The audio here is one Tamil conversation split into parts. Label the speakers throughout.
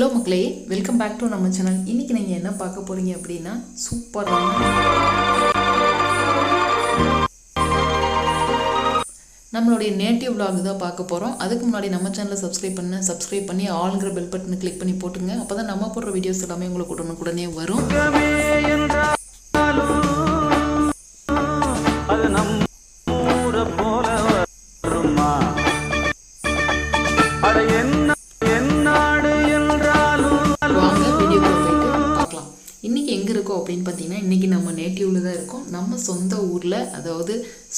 Speaker 1: ஹலோ மக்களே வெல்கம் பேக் டு நம்ம சேனல் இன்னைக்கு நீங்கள் என்ன பார்க்க போகிறீங்க அப்படின்னா சூப்பரான நம்மளுடைய நேட்டிவ் விலாக் தான் பார்க்க போகிறோம் அதுக்கு முன்னாடி நம்ம சேனலை சப்ஸ்கிரைப் பண்ண சப்ஸ்கிரைப் பண்ணி ஆளுங்கிற பெல் பட்டனை கிளிக் பண்ணி போட்டுங்க. அப்போ தான் நம்ம போடுற வீடியோஸ் எல்லாமே உங்களுக்கு உடனுக்குடனே வரும். அப்படின்னு பார்த்தீங்கன்னா இன்னைக்கு நம்ம நேட்டிவ்ல தான் இருக்கோம். நம்ம சொந்த ஊரில் அதாவது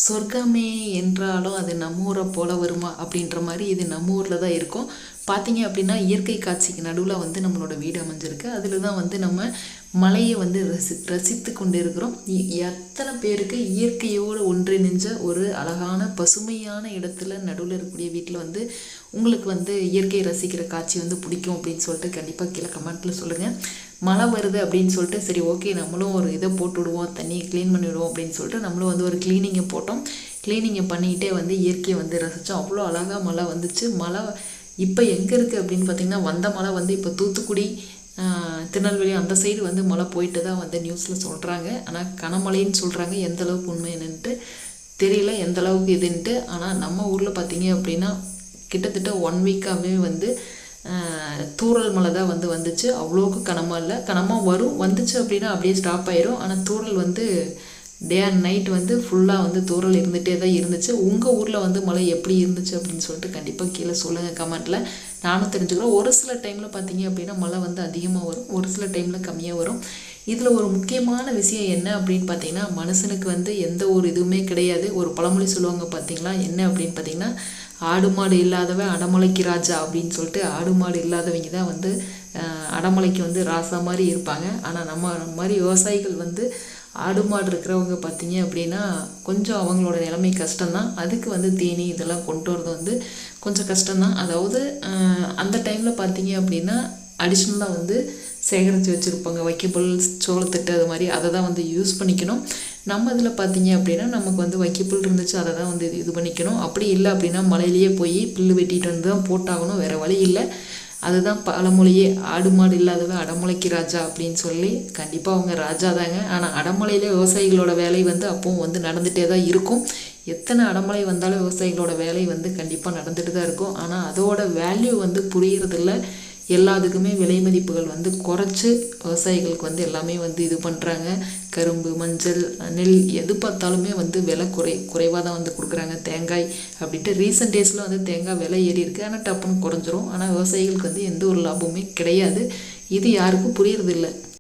Speaker 1: சொர்க்கமே என்றாலும் அது நம்ம ஊரை போல வருமா அப்படின்ற மாதிரி இது நம்ம ஊரில் தான் இருக்கும். பார்த்தீங்க அப்படின்னா இயற்கை காட்சிக்கு நடுவில் வந்து நம்மளோட வீடு அமைஞ்சிருக்கு. அதில் தான் வந்து நம்ம மலையை வந்து ரசி ரசித்து கொண்டு இருக்கிறோம் எத்தனை பேருக்கு இயற்கையோடு ஒன்றிணைஞ்ச ஒரு அழகான பசுமையான இடத்துல நடுவில் இருக்கக்கூடிய வீட்டில் வந்து உங்களுக்கு வந்து இயற்கையை ரசிக்கிற காட்சி வந்து பிடிக்கும் அப்படின்னு சொல்லிட்டு கண்டிப்பாக கீழே கமெண்ட்டில் சொல்லுங்கள் மழை வருது அப்படின்னு சொல்லிட்டு சரி ஓகே நம்மளும் ஒரு இதை போட்டு விடுவோம் தண்ணியை க்ளீன் பண்ணிவிடுவோம் அப்படின்னு சொல்லிட்டு நம்மளும் வந்து ஒரு க்ளீனிங்கை போட்டோம். க்ளீனிங்கை பண்ணிக்கிட்டே வந்து இயற்கையை வந்து ரசித்தோம் அவ்வளோ அழகாக மழை வந்துச்சு. மழை இப்போ எங்கே இருக்குது அப்படின்னு பார்த்தீங்கன்னா வந்த மழை வந்து இப்போ தூத்துக்குடி திருநெல்வேலி அந்த சைடு வந்து மழை போயிட்டு தான் வந்து நியூஸில் சொல்கிறாங்க ஆனால் கனமழைன்னு சொல்கிறாங்க எந்த அளவுக்கு உண்மை என்னன்ட்டு தெரியல. எந்த அளவுக்கு இதுன்ட்டு. ஆனால் நம்ம ஊரில் பார்த்தீங்க அப்படின்னா கிட்டத்தட்ட ஒன் வீக்காகவே வந்து தூரல் தூறல் மழை தான் வந்து வந்துச்சு. அவ்வளோக்கு கனமாக இல்லை. கனமாக வரும் வந்துச்சு அப்படின்னா அப்படியே ஸ்டாப் ஆயிரும். ஆனால் தூறல் வந்து டே அண்ட் நைட் வந்து ஃபுல்லாக வந்து தூறல் இருந்துகிட்டே தான் இருந்துச்சு. உங்கள் ஊரில் வந்து மழை எப்படி இருந்துச்சு அப்படின்னு சொல்லிட்டு கண்டிப்பாக கீழே சொல்லுங்கள் கமெண்ட்டில் நானும் தெரிஞ்சுக்கிறேன். ஒரு சில டைமில் பார்த்தீங்க அப்படின்னா மழை வந்து அதிகமாக வரும். ஒரு சில டைமில் கம்மியாக வரும். இதில் ஒரு முக்கியமான விஷயம் என்ன அப்படின்னு பார்த்தீங்கன்னா மனுஷனுக்கு வந்து எந்த ஒரு இதுவுமே கிடையாது. ஒரு பழமொழி சொல்லுவாங்க பார்த்தீங்களா என்ன அப்படின்னு பார்த்தீங்கன்னா ஆடு மாடு இல்லாதவன் அடமலைக்கு ராஜா அப்படின்னு சொல்லிட்டு ஆடு மாடு இல்லாதவங்க தான் வந்து அடமலைக்கு வந்து ராசா மாதிரி இருப்பாங்க. ஆனால் நம்ம மாதிரி விவசாயிகள் வந்து ஆடு மாடு இருக்கிறவங்க பார்த்தீங்க அப்படின்னா கொஞ்சம் அவங்களோட நிலைமை கஷ்டம்தான். அதுக்கு வந்து தீனி இதெல்லாம் கொண்டு வரது வந்து கொஞ்சம் கஷ்டம்தான். அதாவது அந்த டைமில் பார்த்தீங்க அப்படின்னா அடிஷ்னலாக வந்து சேகரித்து வச்சுருப்பாங்க. வைக்கப்புல் சோளத்தட்டு அது மாதிரி அதை தான் வந்து யூஸ் பண்ணிக்கணும். நம்ம இதில் பார்த்தீங்க அப்படின்னா நமக்கு வந்து வைக்கப்புல் இருந்துச்சு அதை தான் வந்து இது இது பண்ணிக்கணும். அப்படி இல்லை அப்படின்னா மலையிலேயே போய் புல்லு வெட்டிட்டு வந்து தான் போட்டாகணும். வேறு வழி இல்லை. அதுதான் பழமொழியே. ஆடு மாடு இல்லாதவன் அடமலைக்கு ராஜா அப்படின்னு சொல்லி கண்டிப்பாக அவங்க ராஜா தாங்க. ஆனால் அடமலையிலே விவசாயிகளோட வேலை வந்து அப்பவும் வந்து நடந்துகிட்டே தான் இருக்கும். எத்தனை அடமலை வந்தாலும் விவசாயிகளோட வேலை வந்து கண்டிப்பாக நடந்துட்டு தான் இருக்கும். ஆனால் அதோட வேல்யூ வந்து புரியறதில்ல. எல்லாத்துக்குமே விலை மதிப்புகள் வந்து குறைச்சி விவசாயிகளுக்கு வந்து எல்லாமே வந்து இது பண்ணுறாங்க கரும்பு மஞ்சள் நெல் எது பார்த்தாலுமே வந்து விலை குறை குறைவாக தான் வந்து கொடுக்குறாங்க. தேங்காய் அப்படின்ட்டு ரீசெண்ட் டேஸில் வந்து தேங்காய் விலை ஏறி இருக்குது ஆனால் டப்புன்னு குறைஞ்சிரும். ஆனால் விவசாயிகளுக்கு வந்து எந்த ஒரு லாபமுமே கிடையாது. இது யாருக்கும் புரியறதில்லை.